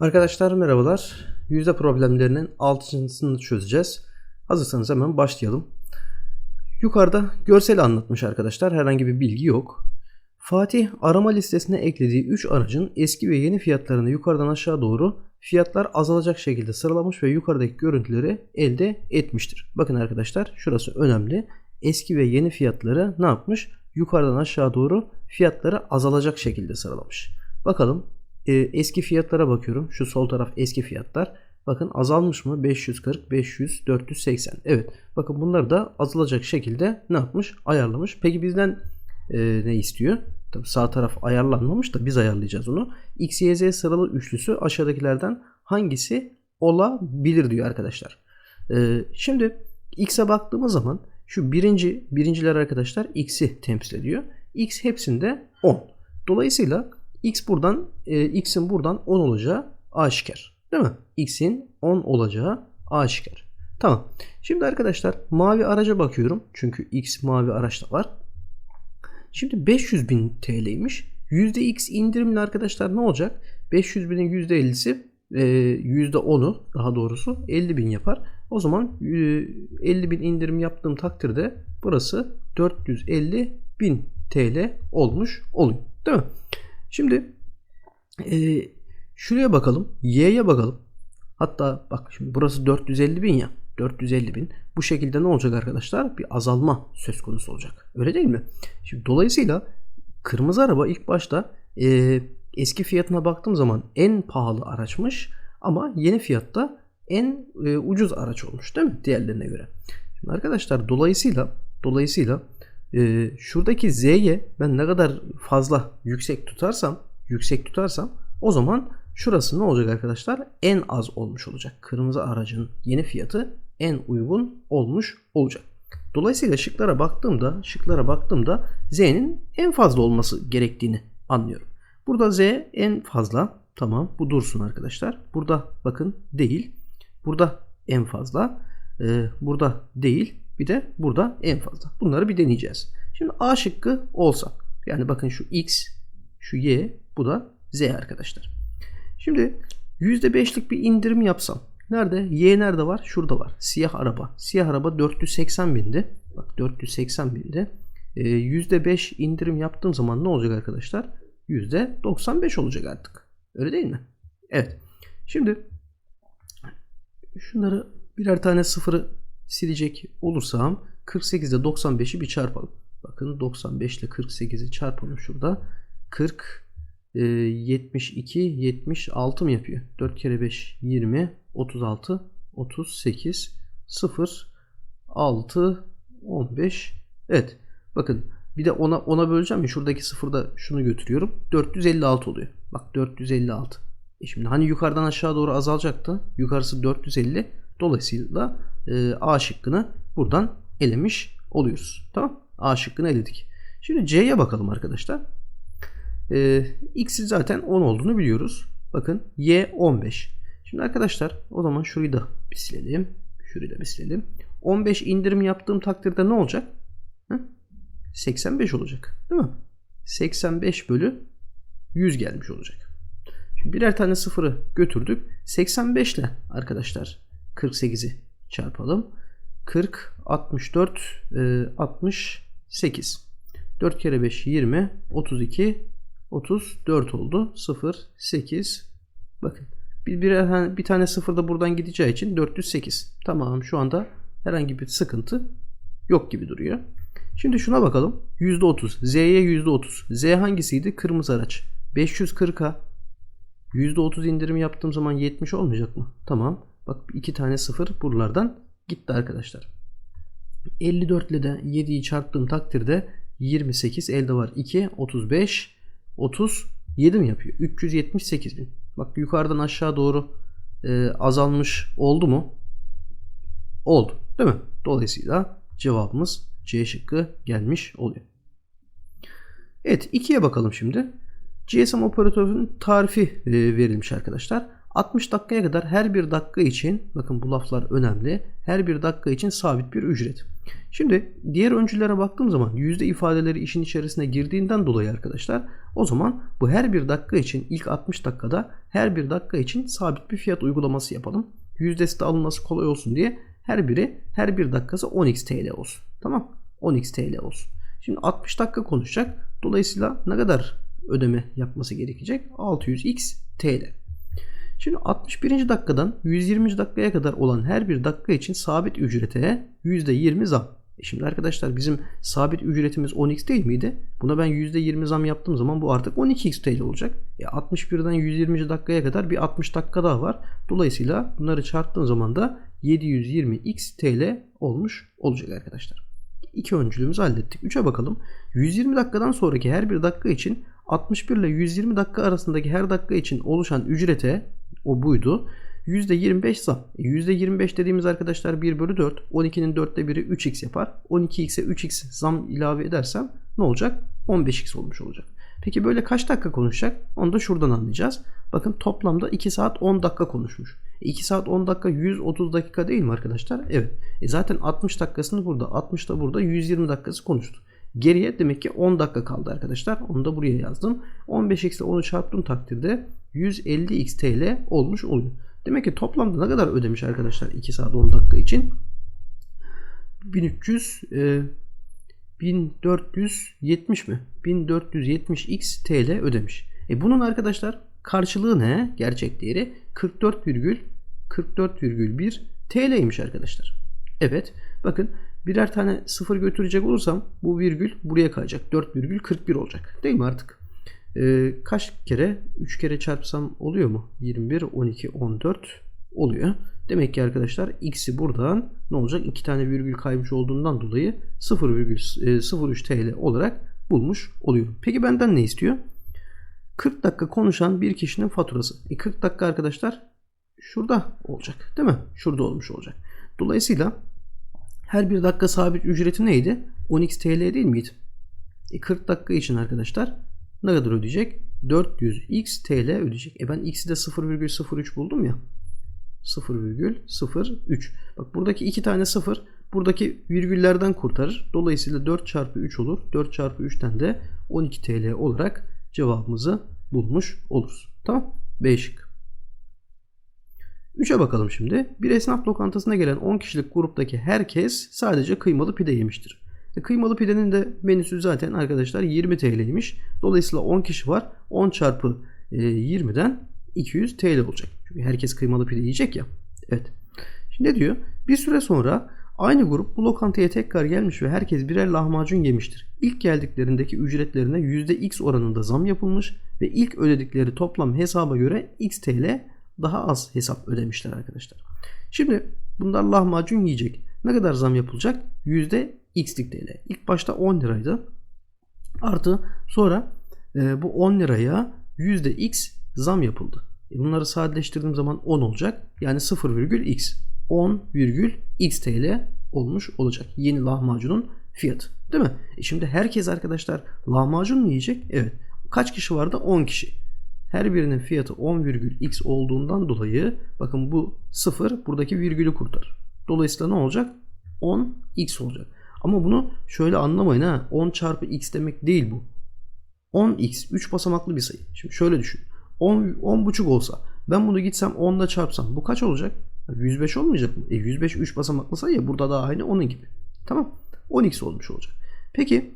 Arkadaşlar merhabalar. Yüzde problemlerinin altısını çözeceğiz. Hazırsanız hemen başlayalım. Yukarıda görsel anlatmış arkadaşlar. Herhangi bir bilgi yok. Fatih arama listesine eklediği 3 aracın eski ve yeni fiyatlarını yukarıdan aşağı doğru fiyatlar azalacak şekilde sıralamış ve yukarıdaki görüntüleri elde etmiştir. Bakın arkadaşlar şurası önemli. Eski ve yeni fiyatları ne yapmış? Yukarıdan aşağı doğru fiyatları azalacak şekilde sıralamış. Bakalım e, eski fiyatlara bakıyorum. Şu sol taraf eski fiyatlar. Bakın azalmış mı? 540, 500, 480. Evet. Bakın bunlar da azalacak şekilde ne yapmış? Ayarlamış. Peki bizden e, ne istiyor? Tabii sağ taraf ayarlanmamış da biz ayarlayacağız onu. X, Y, Z sıralı üçlüsü aşağıdakilerden hangisi olabilir diyor arkadaşlar. E, şimdi X'e baktığımız zaman şu birinci birinciler arkadaşlar X'i temsil ediyor. X hepsinde 10. Dolayısıyla X buradan e, X'in buradan 10 olacağı aşikar. Değil mi? X'in 10 olacağı aşikar. Tamam. Şimdi arkadaşlar mavi araca bakıyorum. Çünkü X mavi araçta var. Şimdi 500 bin TL'ymiş. %X indirimli arkadaşlar ne olacak? 500 binin %50'si e, %10'u daha doğrusu 50 bin yapar. O zaman e, 50 bin indirim yaptığım takdirde burası 450 bin TL olmuş oluyor. Değil mi? Şimdi e, şuraya bakalım. Y'ye bakalım. Hatta bak şimdi burası 450 bin ya. 450 bin. Bu şekilde ne olacak arkadaşlar? Bir azalma söz konusu olacak. Öyle değil mi? Şimdi dolayısıyla kırmızı araba ilk başta e, eski fiyatına baktığım zaman en pahalı araçmış. Ama yeni fiyatta en e, ucuz araç olmuş değil mi? Diğerlerine göre. Şimdi arkadaşlar dolayısıyla dolayısıyla e, şuradaki Z'ye ben ne kadar fazla yüksek tutarsam yüksek tutarsam o zaman şurası ne olacak arkadaşlar? En az olmuş olacak. Kırmızı aracın yeni fiyatı en uygun olmuş olacak. Dolayısıyla şıklara baktığımda, şıklara baktığımda Z'nin en fazla olması gerektiğini anlıyorum. Burada Z en fazla. Tamam bu dursun arkadaşlar. Burada bakın değil. Burada en fazla. Ee, burada değil. Bir de burada en fazla. Bunları bir deneyeceğiz. Şimdi A şıkkı olsa. Yani bakın şu X, şu Y, bu da Z arkadaşlar. Şimdi %5'lik bir indirim yapsam. Nerede? Y nerede var? Şurada var. Siyah araba. Siyah araba 480 bindi. Bak 480 bindi. Ee, %5 indirim yaptığım zaman ne olacak arkadaşlar? %95 olacak artık. Öyle değil mi? Evet. Şimdi şunları birer tane sıfırı silecek olursam 48 ile 95'i bir çarpalım. Bakın 95 ile 48'i çarpalım şurada. 40 e, 72 76 mı yapıyor? 4 kere 5 20 36 38 0 6 15 Evet. Bakın bir de ona ona böleceğim ya şuradaki sıfırda şunu götürüyorum. 456 oluyor. Bak 456. E şimdi hani yukarıdan aşağı doğru azalacaktı. Yukarısı 450. Dolayısıyla e, A şıkkını buradan elemiş oluyoruz. Tamam? A şıkkını eledik. Şimdi C'ye bakalım arkadaşlar. E, X'i zaten 10 olduğunu biliyoruz. Bakın Y 15. Şimdi arkadaşlar o zaman şurayı da bir silelim. Şurayı da bir silelim. 15 indirim yaptığım takdirde ne olacak? Hı? 85 olacak. Değil mi? 85 bölü 100 gelmiş olacak. Şimdi birer tane sıfırı götürdük. 85 ile arkadaşlar 48'i çarpalım. 40, 64, e, 68. 4 kere 5 20, 32, 34 oldu. 0, 8. Bakın bir, bir, bir tane sıfır da buradan gideceği için 408. Tamam şu anda herhangi bir sıkıntı yok gibi duruyor. Şimdi şuna bakalım. %30. Z'ye %30. Z hangisiydi? Kırmızı araç. 540'a %30 indirim yaptığım zaman 70 olmayacak mı? Tamam. Bak iki tane sıfır buralardan gitti arkadaşlar. 54 ile de 7'yi çarptığım takdirde 28 elde var 2 35 37 mi yapıyor? 378 bin. Bak yukarıdan aşağı doğru e, azalmış oldu mu? Oldu. Değil mi? Dolayısıyla cevabımız C şıkkı gelmiş oluyor. Evet 2'ye bakalım şimdi. GSM operatörünün tarifi e, verilmiş arkadaşlar. 60 dakikaya kadar her bir dakika için bakın bu laflar önemli. Her bir dakika için sabit bir ücret. Şimdi diğer öncülere baktığım zaman yüzde ifadeleri işin içerisine girdiğinden dolayı arkadaşlar o zaman bu her bir dakika için ilk 60 dakikada her bir dakika için sabit bir fiyat uygulaması yapalım. Yüzdesi de alınması kolay olsun diye her biri her bir dakikası 10x TL olsun. Tamam 10x TL olsun. Şimdi 60 dakika konuşacak. Dolayısıyla ne kadar ödeme yapması gerekecek? 600x TL. Şimdi 61. dakikadan 120. dakikaya kadar olan her bir dakika için sabit ücrete %20 zam. E şimdi arkadaşlar bizim sabit ücretimiz 10x değil miydi? Buna ben %20 zam yaptığım zaman bu artık 12x TL olacak. E 61'den 120. dakikaya kadar bir 60 dakika daha var. Dolayısıyla bunları çarptığım zaman da 720x TL olmuş olacak arkadaşlar. İki öncülüğümüzü hallettik. 3'e bakalım. 120 dakikadan sonraki her bir dakika için 61 ile 120 dakika arasındaki her dakika için oluşan ücrete o buydu. %25 zam. E %25 dediğimiz arkadaşlar 1 bölü 4. 12'nin 4'te biri 3x yapar. 12x'e 3x zam ilave edersem ne olacak? 15x olmuş olacak. Peki böyle kaç dakika konuşacak? Onu da şuradan anlayacağız. Bakın toplamda 2 saat 10 dakika konuşmuş. 2 saat 10 dakika 130 dakika değil mi arkadaşlar? Evet. E zaten 60 dakikasını burada 60 da burada 120 dakikası konuştu. Geriye demek ki 10 dakika kaldı arkadaşlar. Onu da buraya yazdım. 15x ile 10'u çarptığım takdirde 150x TL olmuş oluyor. Demek ki toplamda ne kadar ödemiş arkadaşlar 2 saat 10 dakika için? 1300 e, 1470 mi? 1470x TL ödemiş. E bunun arkadaşlar karşılığı ne? Gerçek değeri 44,44,1 TL'ymiş arkadaşlar. Evet. Bakın birer tane sıfır götürecek olursam bu virgül buraya kayacak. 4,41 olacak. Değil mi artık? Ee, kaç kere? 3 kere çarpsam oluyor mu? 21, 12, 14 oluyor. Demek ki arkadaşlar x'i buradan ne olacak? 2 tane virgül kaymış olduğundan dolayı 0,03 TL olarak bulmuş oluyorum. Peki benden ne istiyor? 40 dakika konuşan bir kişinin faturası. E 40 dakika arkadaşlar şurada olacak değil mi? Şurada olmuş olacak. Dolayısıyla her bir dakika sabit ücreti neydi? 10x TL değil miydi? E 40 dakika için arkadaşlar ne kadar ödeyecek? 400x TL ödeyecek. E ben x'i de 0,03 buldum ya. 0,03. Bak buradaki iki tane 0 buradaki virgüllerden kurtarır. Dolayısıyla 4 çarpı 3 olur. 4 çarpı 3'ten de 12 TL olarak cevabımızı bulmuş oluruz. Tamam. B şık. 3'e bakalım şimdi. Bir esnaf lokantasına gelen 10 kişilik gruptaki herkes sadece kıymalı pide yemiştir. E, kıymalı pidenin de menüsü zaten arkadaşlar 20 TL'ymiş. Dolayısıyla 10 kişi var. 10 çarpı e, 20'den 200 TL olacak. Çünkü herkes kıymalı pide yiyecek ya. Evet. Şimdi ne diyor? Bir süre sonra aynı grup bu lokantaya tekrar gelmiş ve herkes birer lahmacun yemiştir. İlk geldiklerindeki ücretlerine %x oranında zam yapılmış ve ilk ödedikleri toplam hesaba göre x TL daha az hesap ödemişler arkadaşlar. Şimdi bunlar lahmacun yiyecek. Ne kadar zam yapılacak? %x'lik TL. İlk başta 10 liraydı. Artı sonra e, bu 10 liraya %x zam yapıldı. E bunları sadeleştirdiğim zaman 10 olacak. Yani 0,x. 10,x TL olmuş olacak. Yeni lahmacunun fiyatı. Değil mi? E şimdi herkes arkadaşlar lahmacun mu yiyecek? Evet. Kaç kişi vardı? 10 kişi. Her birinin fiyatı 10,x olduğundan dolayı bakın bu 0 buradaki virgülü kurtarır. Dolayısıyla ne olacak? 10x olacak. Ama bunu şöyle anlamayın ha. 10 çarpı x demek değil bu. 10x 3 basamaklı bir sayı. Şimdi şöyle düşün. 10, 10 buçuk olsa ben bunu gitsem 10 ile çarpsam bu kaç olacak? 105 olmayacak mı? E 105 3 basamaklı sayı ya burada da aynı onun gibi. Tamam. 10x olmuş olacak. Peki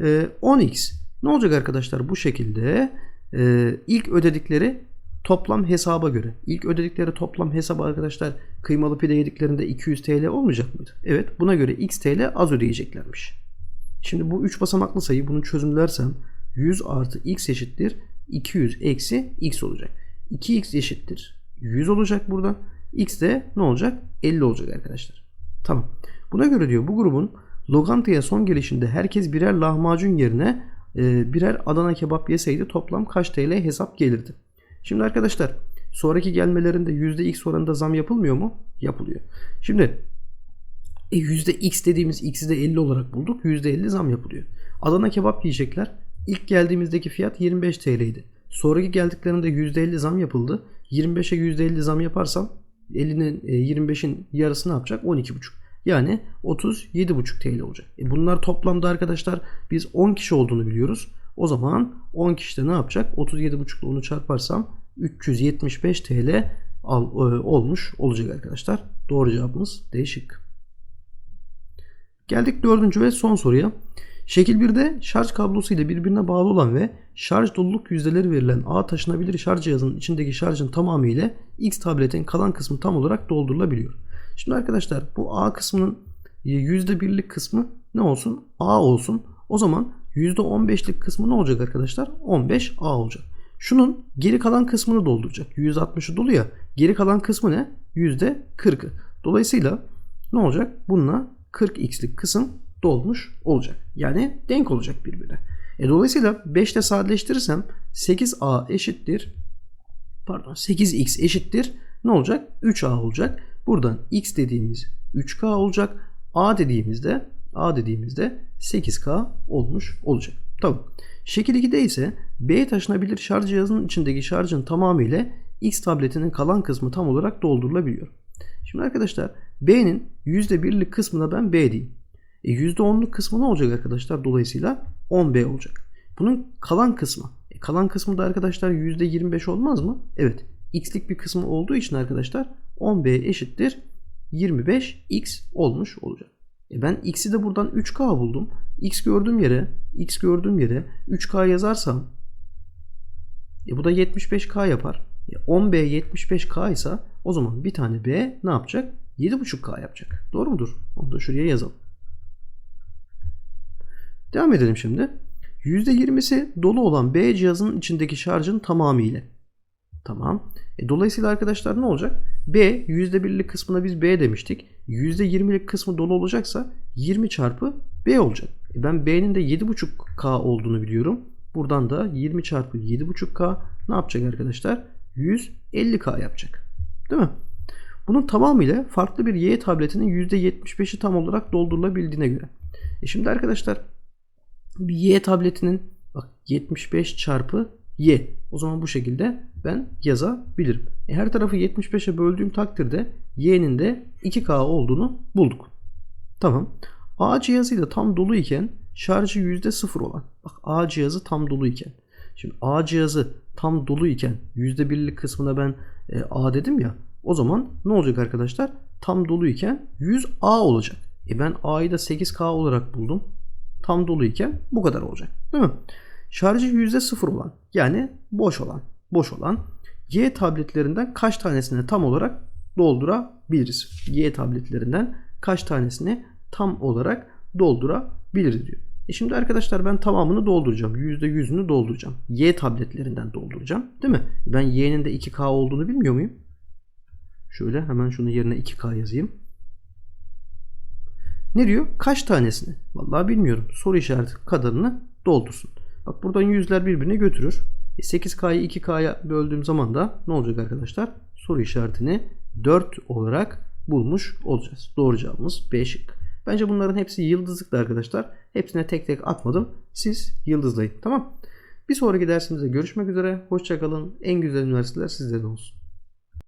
e, 10x ne olacak arkadaşlar bu şekilde e, ilk ödedikleri toplam hesaba göre. ilk ödedikleri toplam hesaba arkadaşlar kıymalı pide yediklerinde 200 TL olmayacak mıydı? Evet buna göre x TL az ödeyeceklermiş. Şimdi bu 3 basamaklı sayı bunu çözümlersem 100 artı x eşittir 200 eksi x olacak. 2x eşittir 100 olacak burada. X de ne olacak? 50 olacak arkadaşlar. Tamam. Buna göre diyor bu grubun lokantaya son gelişinde herkes birer lahmacun yerine e, birer Adana kebap yeseydi toplam kaç TL hesap gelirdi? Şimdi arkadaşlar sonraki gelmelerinde %x oranında zam yapılmıyor mu? Yapılıyor. Şimdi e, %x dediğimiz x'i de 50 olarak bulduk. %50 zam yapılıyor. Adana kebap yiyecekler. İlk geldiğimizdeki fiyat 25 TL idi. Sonraki geldiklerinde %50 zam yapıldı. 25'e %50 zam yaparsam 50'nin e, 25'in yarısı ne yapacak? 12,5. Yani 37,5 TL olacak. E bunlar toplamda arkadaşlar biz 10 kişi olduğunu biliyoruz. O zaman 10 kişi de ne yapacak? 37,5 ile onu çarparsam 375 TL al, e, olmuş olacak arkadaşlar. Doğru cevabımız D şıkkı. Geldik dördüncü ve son soruya. Şekil 1'de şarj kablosu ile birbirine bağlı olan ve şarj doluluk yüzdeleri verilen A taşınabilir şarj cihazının içindeki şarjın tamamı ile X tabletin kalan kısmı tam olarak doldurulabiliyor. Şimdi arkadaşlar bu A kısmının %1'lik kısmı ne olsun? A olsun. O zaman %15'lik kısmı ne olacak arkadaşlar? 15A olacak. Şunun geri kalan kısmını dolduracak. %60'ı dolu ya. Geri kalan kısmı ne? %40'ı. Dolayısıyla ne olacak? Bununla 40x'lik kısım dolmuş olacak. Yani denk olacak birbirine. E dolayısıyla 5 ile sadeleştirirsem 8a eşittir pardon 8x eşittir ne olacak? 3a olacak. Buradan x dediğimiz 3k olacak. a dediğimizde a dediğimizde 8k olmuş olacak. Tamam. Şekil 2'de ise B taşınabilir şarj cihazının içindeki şarjın tamamı ile X tabletinin kalan kısmı tam olarak doldurulabiliyor. Şimdi arkadaşlar B'nin %1'lik kısmına ben B diyeyim. E %10'luk kısmı ne olacak arkadaşlar? Dolayısıyla 10B olacak. Bunun kalan kısmı. E kalan kısmı da arkadaşlar %25 olmaz mı? Evet. X'lik bir kısmı olduğu için arkadaşlar 10B eşittir 25X olmuş olacak. E ben X'i de buradan 3K buldum. X gördüğüm yere, X gördüğüm yere 3K yazarsam e bu da 75K yapar. E 10B 75K ise o zaman bir tane B ne yapacak? 7.5K yapacak. Doğru mudur? Onu da şuraya yazalım. Devam edelim şimdi. %20'si dolu olan B cihazının içindeki şarjın tamamı ile. Tamam. E, dolayısıyla arkadaşlar ne olacak? B %1'lik kısmına biz B demiştik. %20'lik kısmı dolu olacaksa 20 çarpı B olacak. E, ben B'nin de 7.5K olduğunu biliyorum. Buradan da 20 çarpı 7.5K ne yapacak arkadaşlar? 150K yapacak. Değil mi? Bunun tamamıyla farklı bir Y tabletinin %75'i tam olarak doldurulabildiğine göre. E şimdi arkadaşlar bir Y tabletinin bak 75 çarpı Y. O zaman bu şekilde ben yazabilirim. E her tarafı 75'e böldüğüm takdirde Y'nin de 2K olduğunu bulduk. Tamam. A cihazıyla tam dolu iken şarjı %0 olan. Bak A cihazı tam dolu iken. Şimdi A cihazı tam dolu iken %1'lik kısmına ben e, A dedim ya. O zaman ne olacak arkadaşlar? Tam dolu iken 100A olacak. E ben A'yı da 8K olarak buldum. Tam dolu iken bu kadar olacak. Değil mi? Şarjı %0 olan yani boş olan boş olan Y tabletlerinden kaç tanesini tam olarak doldurabiliriz? Y tabletlerinden kaç tanesini tam olarak doldurabiliriz diyor. E şimdi arkadaşlar ben tamamını dolduracağım. %100'ünü dolduracağım. Y tabletlerinden dolduracağım. Değil mi? Ben Y'nin de 2K olduğunu bilmiyor muyum? Şöyle hemen şunun yerine 2K yazayım. Ne diyor? Kaç tanesini? Vallahi bilmiyorum. Soru işareti kadarını doldursun. Bak buradan yüzler birbirine götürür. 8K'yı 2K'ya böldüğüm zaman da ne olacak arkadaşlar? Soru işaretini 4 olarak bulmuş olacağız. Doğru cevabımız B şık. Bence bunların hepsi yıldızlıklı arkadaşlar. Hepsine tek tek atmadım. Siz yıldızlayın. Tamam. Bir sonraki dersimizde görüşmek üzere. Hoşçakalın. En güzel üniversiteler sizlerin olsun.